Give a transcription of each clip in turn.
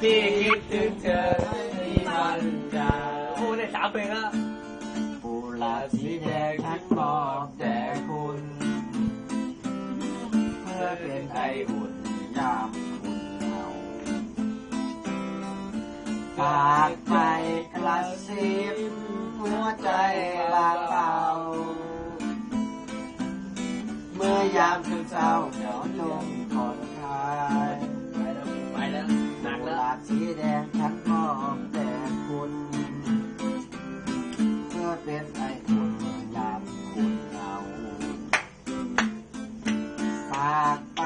พี่คิดถึงเธอที่มันจะพูดได้สามเพลงแล้วกุหลาบสีแดงฉันมอบแด่คุณเพื่อเป็นไออุ่นยามคุณเหงาฝากไปกระซิบหัวใจบางเบาเมื่อยามคืนเศร้าเหงา แดงฉันมอบแด่คุณเพื่อเป็นไออุ่นยามคุณเหงาฝากไป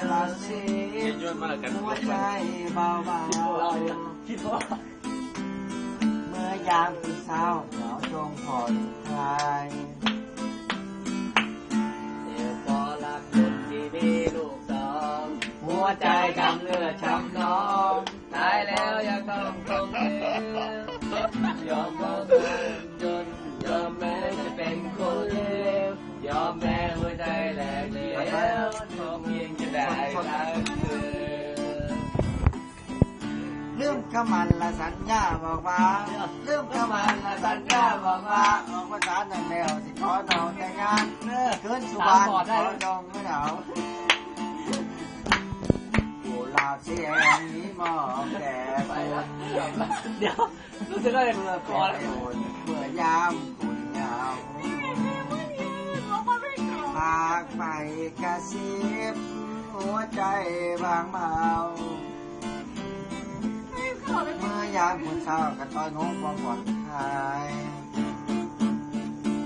กระซิเย็บนยนมากันหัวใจเบาเราเนี่ยคิดว่าเมื่อยามคืนเศร้าเหงาจงผ่อนคลายเสียพอรักคนที่มีลูกสองหัวใจกำเลือดช้ำน้อง ยังต้องตรงเอยอมมองคนจนยอมแม้จะเป็นคนเลวยอมแม้หัวใจแหลกเดียวขอเพียงจะได้รักเธอเรื่องขมันละสัญญาบอกว่าเรื่องขมันละสัญญาบอกว่าออกภาษาหนึ่งแล้วที่ขอดองแต่งงานเนื้อคืนสุบานขอดอง เดี๋ยวรู้สึกว่าจะเมื่อพอแล้วเมื่อยามคุณเหงาฝากไปกระซิบหัวใจบางเบาเมื่อยามคุณเศร้ากันต้อยงงความผ่อนคลาย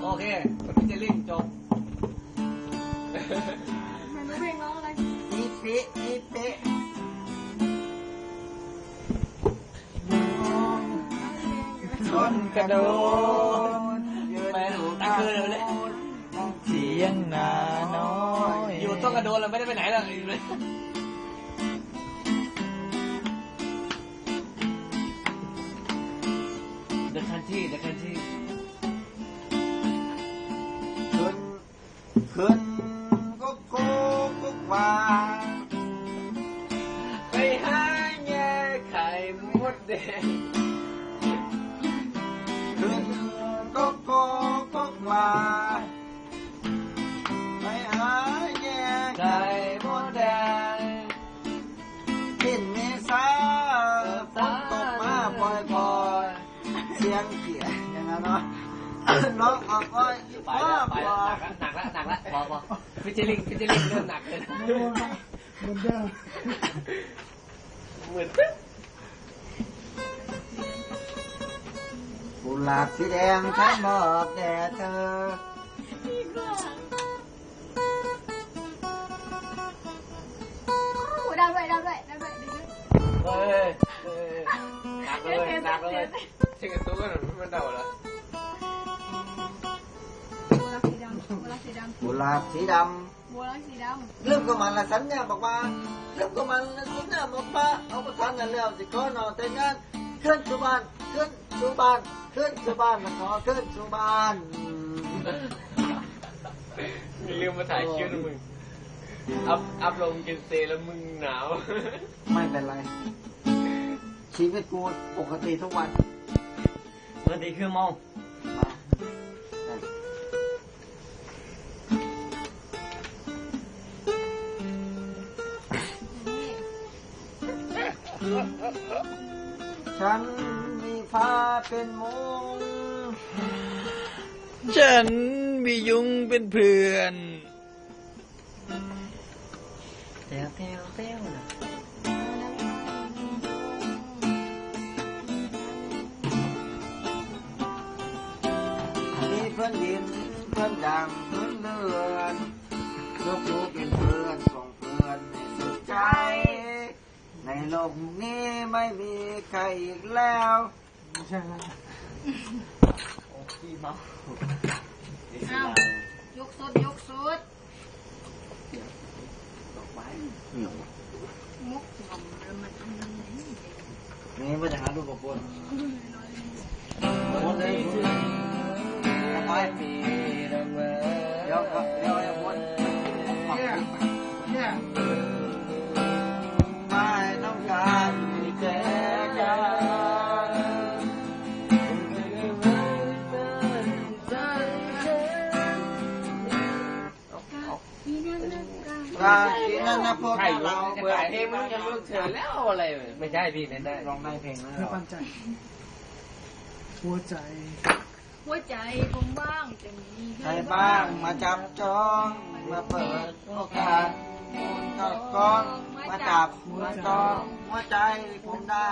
โอเคพี่เจลิ่งจบมันรู้เพลงร้องอะไรอีเปิอีเปิช กระโดดยืนแม่อยู่ตะคืนเลยเสียงนาน้อยอยู่ต้องกระโดดเราไม่ได้ไปไหนหรอกอยู่เลยเดินคันที่เดินคันที่ขึ้นขึ้นก็โกก็วาไปหาแง่ไข่มดแดงขึ้ นก็โกก็วาไปหาแย่ ไข่มดแดง กินเมษาฝนตกมาปล่อยปล่อยๆเสียงเขียอย่างนั้นเนาะน้องออกอ้อย ไป พ่อ แล้วไป ป แล้ว ล่อ หนั ย กแล้วหนักแล้วหนักแล้วพอพอฟิชเชอร์ลิงฟิชเชอร์ลิงเริ่มหนักเลยเหมือน กุหลาบสีแดงฉันมอบแด่เธอ หูดาวด้วยดาวด้วยดาวด้วยดึง เฮ้ยเฮ้ยหนักเลยหนักเลยเช็คกัน ตู้กันมันเดาแล้วบัวรักสีดำบัวรักสีดกุหลาบสีดำบัวรักสีดำเรื่องก็มันละสัญญาบอกว่าเรื่อง ก็มันละสัญญาบอกว่าเอาประทานกันแล้วสิขอนอนแต่งงานขึ้นสู่บ้านขึ้นสู่บ้านขึ้นสู่บ้านขอขึ้นสู่บ้านมีลืมมาถ่ายคลิปนะมึง อัพอัพลงกินเซแล้วมึงหนาว ไม่เป็นไร ชีวิตกูปกติทุกวันปกติคือเมามา ฉันมีฟ้าเป็นมุงฉันมียุงเป็นเพื่อนเต้วเต้วเต้วนะมีเพื่อนดินเพื่อนดังเพื่อนเลือนยกอยู่เป็น ในโลกนี้ไม่มีใครอีกแล้วใช่ไหมโอ้พี่เมาำอ้าวยกสุดยกสุดดอกไม้มุกงอมแล้วมันอันนั้นนี่นี่มาจากหาดูกับคนวัน นั่นนะพวกใช่เราเราเบื่อเพลงมันจะเลิกเฉยแล้วอะไรไม่ใช่พี่เล่นได้ลองได้เพลงแล้วไม่ปันใจ หัวใจ หัวใจผมบ้างจะมีใครบ้างมาจับจองมาเปิดโอกาสคุณก็กองมาจับมาจองหัวใจผมได้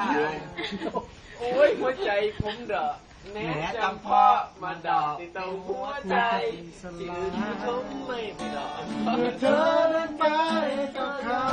โอ้ยหัวใจผมเด้อ แม้จำพ่อมาดอกติดตรงหัวใจที่อื่นผมไม่ไปดอกเธอนั้นไปกับเขา